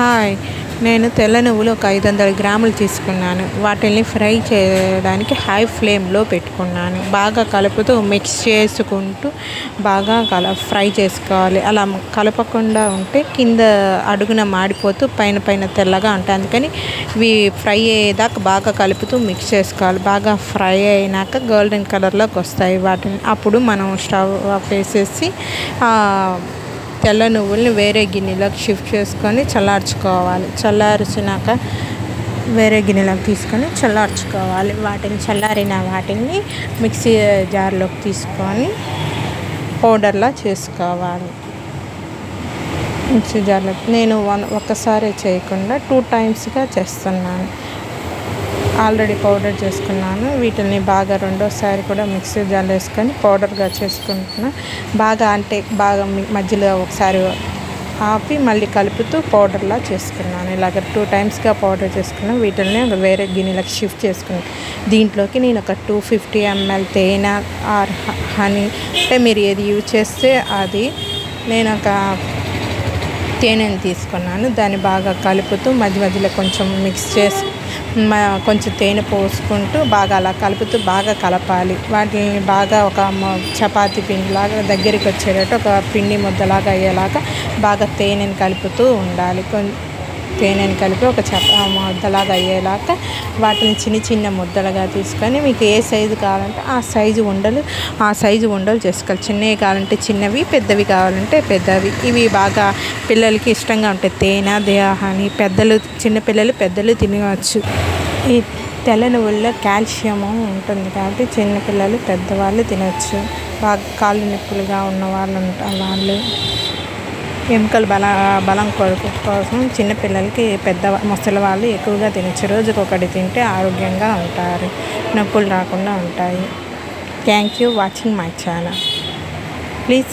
Hi. నేను తెల్ల నువ్వులు ఒక ఐదు వందల గ్రాములు తీసుకున్నాను. వాటిని ఫ్రై చేయడానికి హై ఫ్లేమ్లో పెట్టుకున్నాను. బాగా కలుపుతూ మిక్స్ చేసుకుంటూ బాగా కల ఫ్రై చేసుకోవాలి. అలా కలపకుండా ఉంటే కింద అడుగున మాడిపోతూ పైన పైన తెల్లగా ఉంటాయి. అందుకని ఇవి ఫ్రై అయ్యేదాకా బాగా కలుపుతూ మిక్స్ చేసుకోవాలి. బాగా ఫ్రై అయినాక గోల్డెన్ కలర్లోకి వస్తాయి వాటిని. అప్పుడు మనం స్టవ్ ఆఫ్ వేసేసి తెల్ల నువ్వుల్ని వేరే గిన్నెలోకి షిఫ్ట్ చేసుకొని చల్లార్చుకోవాలి. చల్లార్చినాక వేరే గిన్నెలోకి తీసుకొని చల్లార్చుకోవాలి. వాటిని చల్లారిన వాటిని మిక్సీ జార్లోకి తీసుకొని పౌడర్లా చేసుకోవాలి. మిక్సీ జార్లో నేను వన్ ఒకసారి చేయకుండా టూ టైమ్స్గా చేస్తున్నాను. ఆల్రెడీ పౌడర్ చేసుకున్నాను. వీటిని బాగా రెండోసారి కూడా మిక్సీ జార్లో వేసుకొని పౌడర్గా చేసుకుంటున్నా. బాగా అంటే బాగా మధ్యలో ఒకసారి ఆపి మళ్ళీ కలుపుతూ పౌడర్లా చేసుకున్నాను. ఇలాగ టూ టైమ్స్గా పౌడర్ చేసుకున్నాను వీటిని వేరే గిన్నెలకు షిఫ్ట్ చేసుకున్నాను దీంట్లోకి నేను ఒక టూ ఫిఫ్టీ ఎంఎల్ తేనె ఆర్ హనీ అంటే మీరు ఏది యూజ్ చేస్తే అది నేను ఒక తేనెని తీసుకున్నాను. దాన్ని బాగా కలుపుతూ మధ్య మధ్యలో కొంచెం మిక్స్ చేసి కొంచెం తేనె పోసుకుంటూ బాగా అలా కలుపుతూ బాగా కలపాలి. వాటిని బాగా ఒక చపాతీ పిండిలాగా దగ్గరికి వచ్చేటట్టు ఒక పిండి ముద్దలాగా అయ్యేలాగా బాగా తేనెని కలుపుతూ ఉండాలి. తేనెని కలిపి ఒక చప ముద్దలాగా అయ్యేలాగా వాటిని చిన్న చిన్న ముద్దలుగా తీసుకొని మీకు ఏ సైజు కావాలంటే ఆ సైజు ఉండలు ఆ సైజు ఉండలు చేసుకోవాలి. చిన్నవి కావాలంటే చిన్నవి పెద్దవి కావాలంటే పెద్దవి. ఇవి బాగా పిల్లలకి ఇష్టంగా ఉంటాయి. తేనె దేహాని పెద్దలు చిన్నపిల్లలు పెద్దలు తినవచ్చు. ఈ తెల్ల నువ్వుల్లో కాల్షియము ఉంటుంది కాబట్టి చిన్నపిల్లలు పెద్దవాళ్ళు తినవచ్చు బాగా కాళ్ళు నొప్పులుగా ఉన్న వాళ్ళు ఉంటారు వాళ్ళు ఎముకలు బల బలం కొరకు కోసం చిన్నపిల్లలకి పెద్ద ముసలి వాళ్ళు ఎక్కువగా తినచ్చు. రోజుకి ఒకటి తింటే ఆరోగ్యంగా ఉంటారు. నొప్పులు రాకుండా ఉంటాయి. Thank you watching my channel please